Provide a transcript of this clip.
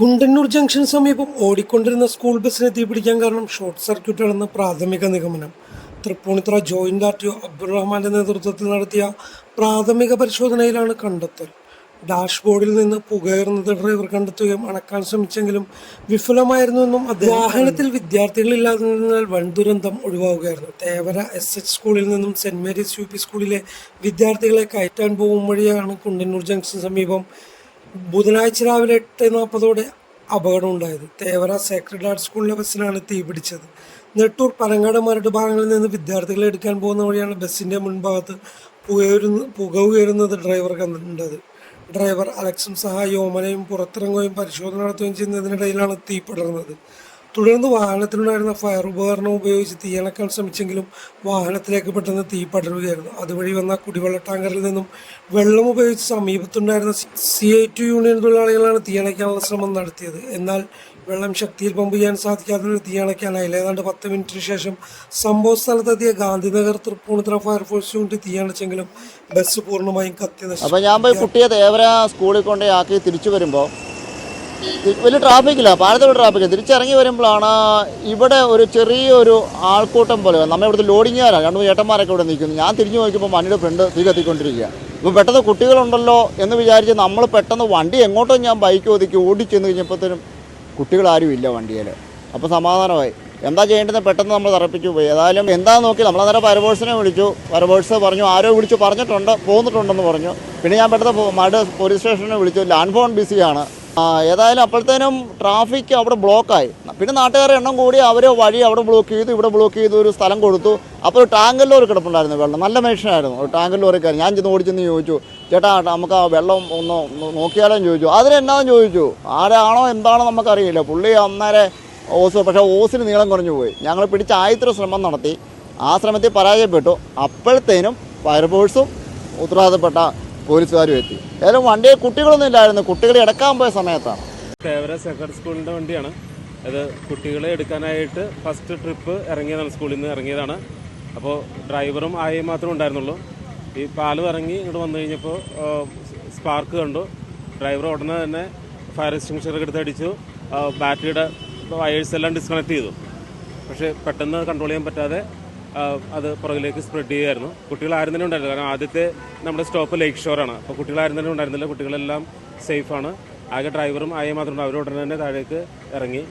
Kundannoor junction സമീപം ഓടിക്കൊണ്ടിരുന്ന school ബസ്സിനെ തീപിടിക്കാൻ കാരണം ഷോർട്ട് സർക്യൂട്ടാണെന്ന് പ്രാഥമിക നിഗമനം. Thrippunithura joint R T O അബ്ദുറഹ്മാന്റെ നേതൃത്വത്തിൽ നടത്തിയ പ്രാഥമിക പരിശോധനയിലാണ് കണ്ടെത്തൽ. ഡാഷ്ബോർഡിൽ നിന്ന് പുകയറുന്നത് ഡ്രൈവർ കണ്ടെത്തുകയും അണക്കാൻ ശ്രമിച്ചെങ്കിലും വിഫലമായിരുന്നുവെന്നും അദ്ദേഹം വാഹനത്തിൽ വിദ്യാർത്ഥികളില്ലാതിരുന്നതിനാൽ വൻ ദുരന്തം ഒഴിവാവുകയായിരുന്നു തേവര എസ് എച്ച് സ്കൂളിൽ നിന്നും സെന്റ് മേരീസ് യു പി സ്കൂളിലെ വിദ്യാർത്ഥികളെ കയറ്റാൻ പോകും വഴിയാണ് കുണ്ടന്നൂർ ജംഗ്ഷൻ സമീപം ബുധനാഴ്ച രാവിലെ എട്ട് നാൽപ്പതോടെ അപകടം ഉണ്ടായത്. തേവര സേക്രഡ് ഹാർട്ട് സ്കൂളിലെ ബസ്സിനാണ് തീ പിടിച്ചത്. നെട്ടൂർ പനങ്ങാട് മരട് ഭാഗങ്ങളിൽ നിന്ന് വിദ്യാർത്ഥികളെ എടുക്കാൻ പോകുന്ന വഴിയാണ് ബസ്സിന്റെ മുൻഭാഗത്ത് പുകയുരുന്ന പുക ഉയരുന്നത് ഡ്രൈവർ കണ്ടിട്ടുണ്ടത്. ഡ്രൈവർ അലക്സും സഹായി ഓമനയും പുറത്തിറങ്ങുകയും പരിശോധന നടത്തുകയും ചെയ്യുന്നതിനിടയിലാണ് തീ പടർന്നത് തുടർന്ന് വാഹനത്തിലുണ്ടായിരുന്ന ഫയർ ഉപകരണം ഉപയോഗിച്ച് തീയണക്കാൻ ശ്രമിച്ചെങ്കിലും വാഹനത്തിലേക്ക് പെട്ടെന്ന് തീ പടരുകയായിരുന്നു. അതുവഴി വന്ന കുടിവെള്ള ടാങ്കറിൽ നിന്നും വെള്ളം ഉപയോഗിച്ച് സമീപത്തുണ്ടായിരുന്ന C I T U union തൊഴിലാളികളാണ് തീയണയ്ക്കാനുള്ള ശ്രമം നടത്തിയത്. എന്നാൽ വെള്ളം ശക്തിയിൽ പമ്പ് ചെയ്യാൻ സാധിക്കാതെ തീയണയ്ക്കാനായില്ല. ഏതാണ്ട് പത്ത് മിനിറ്റിന് ശേഷം സംഭവ സ്ഥലത്തെത്തിയ Gandhinagar Thrippunithura fire force unit തീയണച്ചെങ്കിലും bus പൂർണമായും കത്തി നശിച്ചു അപ്പോൾ ഞാൻ പോയി കുട്ടിയെ തേവര സ്കൂളിൽ കൊണ്ടേ ആക്കി തിരിച്ചു വരുമ്പോൾ വലിയ ട്രാഫിക്കില്ല പാലത്തോട് ട്രാഫിക്കില്ല തിരിച്ചിറങ്ങി വരുമ്പോഴാണ് ഇവിടെ ഒരു ചെറിയൊരു ആൾക്കൂട്ടം പോലെ നമ്മൾ ഇവിടുത്തെ ലോഡിങ്ങുകാരാണ് രണ്ട് മൂന്ന് ചേട്ടന്മാരൊക്കെ ഇവിടെ നിൽക്കുന്നു. ഞാൻ തിരിഞ്ഞു നോക്കിയപ്പോൾ വണ്ടിയുടെ ഫ്രണ്ട് തീ കത്തിക്കൊണ്ടിരിക്കുക ഇപ്പോൾ പെട്ടെന്ന് കുട്ടികളുണ്ടല്ലോ എന്ന് വിചാരിച്ച് നമ്മൾ പെട്ടെന്ന് വണ്ടി എങ്ങോട്ടും ഞാൻ ബൈക്ക് ഒതുക്കി ഓടിച്ചെന്ന് കഴിഞ്ഞപ്പോഴത്തേനും കുട്ടികളാരും ഇല്ല വണ്ടിയിൽ. അപ്പോൾ സമാധാനമായി. എന്താ ചെയ്യേണ്ടത് പെട്ടെന്ന് നമ്മൾ തറപ്പിച്ചു പോയി. ഏതായാലും എന്താ നോക്കി നമ്മൾ അന്നേരം പരബോഴ്സിനെ വിളിച്ചു. പരബോഴ്സ് പറഞ്ഞു ആരോ വിളിച്ചു? പറഞ്ഞിട്ടുണ്ട് പോന്നിട്ടുണ്ടെന്ന് പറഞ്ഞു. പിന്നെ ഞാൻ പെട്ടെന്ന് മട് പോലീസ് സ്റ്റേഷനെ വിളിച്ചു. ലാൻഡ് ഫോൺ ബിസിയാണ് ഏതായാലും അപ്പോഴത്തേനും ട്രാഫിക് അവിടെ ബ്ലോക്കായി. പിന്നെ നാട്ടുകാരെ എണ്ണം കൂടി അവർ വഴി അവിടെ ബ്ലോക്ക് ചെയ്തു ഇവിടെ ബ്ലോക്ക് ചെയ്തു ഒരു സ്ഥലം കൊടുത്തു. അപ്പോൾ ഒരു ടാങ്കർ ലോറി കിടപ്പുണ്ടായിരുന്നു വെള്ളം. നല്ല മനുഷ്യനായിരുന്നു. ഒരു ടാങ്കർ ലോറിക്കാരൻ ഞാൻ ചെന്ന് ഓടിച്ചെന്ന് ചോദിച്ചു ചേട്ടാ നമുക്ക് ആ വെള്ളം ഒന്ന് നോക്കിയാലും നോക്കിയാലോ? അതിന് ചോദിച്ചു. അതിനെന്നാന്ന് ചോദിച്ചു? ആരാണോ എന്താണോ നമുക്കറിയില്ല. പുള്ളി അന്നേരെ ഓസ് പക്ഷേ ഓസിന് നീളം കുറഞ്ഞു പോയി. ഞങ്ങൾ പിടിച്ച ആയത്ര ശ്രമം നടത്തി. ആ ശ്രമത്തിൽ പരാജയപ്പെട്ടു. അപ്പോഴത്തേനും ഫയർഫോഴ്സും ഉത്തരവാദിത്തപ്പെട്ട പോലീസുകാരും എത്തി ഏതായാലും വണ്ടിയിൽ കുട്ടികളൊന്നും ഇല്ലായിരുന്നു. കുട്ടികളെ എടുക്കാൻ പോയ സമയത്താണ്. തേവര സെക്കൻഡ് സ്കൂളിന്റെ വണ്ടിയാണ്. അത് കുട്ടികളെ എടുക്കാനായിട്ട് ഫസ്റ്റ് ട്രിപ്പ് ഇറങ്ങിയതാണ് സ്കൂളിൽ നിന്ന് ഇറങ്ങിയതാണ്. അപ്പോൾ ഡ്രൈവറും ആയി മാത്രമേ ഉണ്ടായിരുന്നുള്ളൂ. ഈ പാലം ഇറങ്ങി ഇങ്ങോട്ട് വന്നു കഴിഞ്ഞപ്പോൾ സ്പാർക്ക് കണ്ടു. ഡ്രൈവർ ഉടനെ തന്നെ ഫയർ എക്സ്റ്റിങ്ഷർ എടുത്ത് അടിച്ചു. ബാറ്ററിയുടെ വയേഴ്സ് എല്ലാം ഡിസ്കണക്ട് ചെയ്തു. പക്ഷേ പെട്ടെന്ന് കൺട്രോൾ ചെയ്യാൻ പറ്റാതെ അത് പുറകിലേക്ക് സ്പ്രെഡ് ചെയ്യുമായിരുന്നു കുട്ടികൾ ആരും തന്നെ ഉണ്ടായിരുന്നില്ല. കാരണം ആദ്യത്തെ നമ്മുടെ സ്റ്റോപ്പ് ലേക്ക് ഷോറാണ് അപ്പോൾ കുട്ടികൾ ആരും തന്നെ ഉണ്ടായിരുന്നില്ല. കുട്ടികളെല്ലാം സേഫാണ് ആകെ ഡ്രൈവറും ആയ മാത്രമേ അവർ ഉടനെ തന്നെ താഴേക്ക് ഇറങ്ങി.